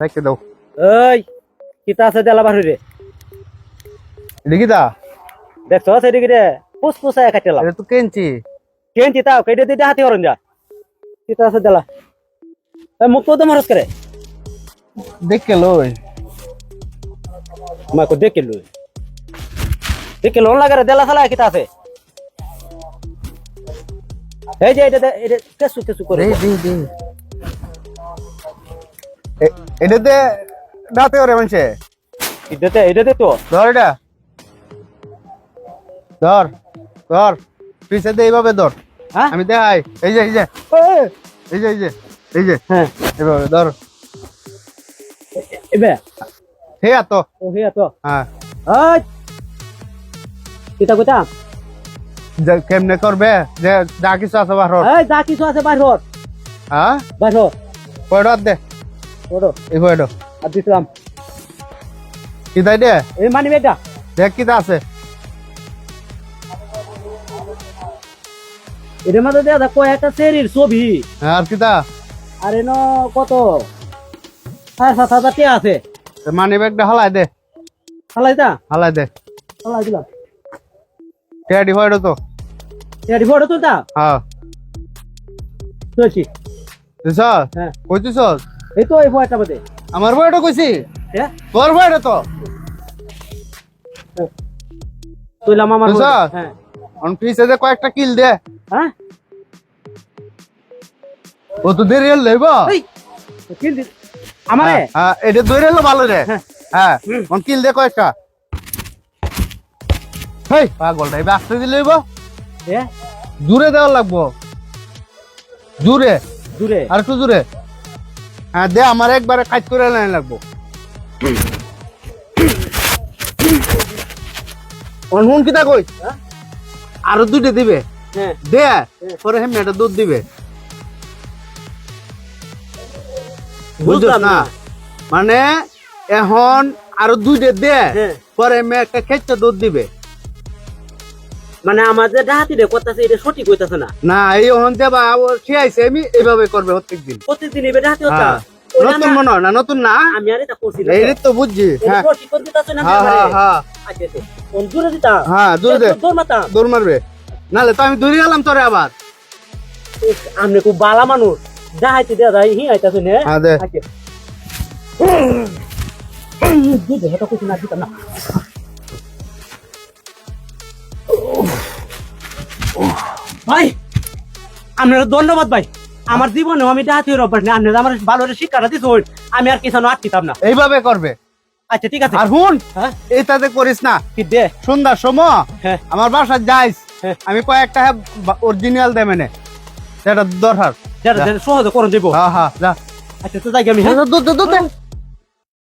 রেখে দাও এই কিতা আছে দেলা বাহির? রে লিখিতা দেখছ সেদিকে রে পুস পুসায় কাটেলাম এটা তো কেনছি কেন চিতা কেটে দিতে হাতি হরন যা। কিতা আছে দেলা এই মুখ তো মারস করে দেখে লই মা কো দেখে লই দেখে লোন লাগারে দেলা সালা কিতা আছে। এই যে এটা এটা কেসু কেসু করে দে দে। দে এ- এটাতে দাঁতে ওরে মানুষে এটাতে এটাতে তো ধর এটা ধর ধর পিছে দে এইভাবে ধর হ্যাঁ আমি দেখাই এই যে এই যে এই, যে এই যে এই যে হ্যাঁ এইভাবে ধর এবে হে তো ও হিয়া তো হ্যাঁ এই কিতা কেমনে করবে যে যা কিছু আছে বাহর যা কিছু আছে বাইর হ্যাঁ বাইর হর পয়ডা দে ওড়ো এই পয়ডা আর দিছিলাম। কি তাই দে? এই মানি বেটা। দেখ আছে। এর মধ্যে কয় একটা ছবি। হ্যাঁ, কিতা আর এনো কত? সাড়ে সাত হাজার টাকা আছে। মানি ব্যাগটা হালাই দে। হালাই দা? হালাই দে। হালাই দিলাম। টেডি পয়ডা তো। তুলতা হ্যাঁ। চলছি দিছ হ্যাঁ। এই তো এই ফটোটা মধ্যে আমার বয়টা কইছি? হ্যাঁ? তোর বয়টা তো। তুইলাম আমার হ্যাঁ। অন পিছে যে কয়েকটা কিল দে। হ্যাঁ? ও তো দেরি হল লইব? কিল দি আমারে? হ্যাঁ, হ্যাঁ এটা দৌড়ে এলো ভালো রে। হ্যাঁ। হ্যাঁ অন কিল দে কয়েকটা। হেই পাগলটা এবার আসতে দিলে লইব? এ জুড়ে দেওয়া লাগবো। জুড়ে। দূরে আর একটু জুড়ে। হ্যাঁ দে আমার একবারে কাজ করে লাইন লাগবো। অনহুন কিতা কই হ্যাঁ? আরও দুইটা দিবে। হ্যাঁ। দে পরে হেমনে একটা দুধ দিবে। বুঝলাম না। মানে এখন আরও দুইটা দে হ্যাঁ। পরে মে একটা খেচ্ছে দুধ দিবে। মানে আমার যে ডাহাতি রে করতেছে এটা সঠিক হইতাছে না না এই ওহন দেবা ও শিয়াইছে আমি এইভাবে করবে প্রত্যেক দিন প্রতিদিন এবে ডাহাতি হতা হ্যাঁ। নতুন মনে হয় না নতুন না আমি আর এটা করছি না এই তো বুঝছি এটা হ্যাঁ হ্যাঁ হ্যাঁ হ্যাঁ আচ্ছা আচ্ছা দূরে দিতা হ্যাঁ দূরে দে দূর মাতা দৌড় মারবে নালে তো আমি দূরে গেলাম তোরে আবার আমনে খুব বালা মানুষ ডাহাইতে দেয়া যায় হি আইতাছে নে হ্যাঁ দে আচ্ছা দুধ হেটা কিছু না দিতাম না ভাই আপনার ধন্যবাদ ভাই। আমার জীবনে আমি ডাহাতি অভ্যাস নেই। আপনার আমার ভালো শিক্ষাটা দিতে আমি আর কিছু আটকিতাম না। এইভাবে করবে। আচ্ছা ঠিক আছে। আর হুন হ্যাঁ? এটাতে করিস না কি দে? সন্ধ্যার সময় হ্যাঁ। আমার বাসায় যাইস হ্যাঁ। আমি কয়েকটা অরিজিনাল দে মানে সেটা দরকার। সহজে করে দেবো। হ্যাঁ হ্যাঁ আচ্ছা তো যাই আমি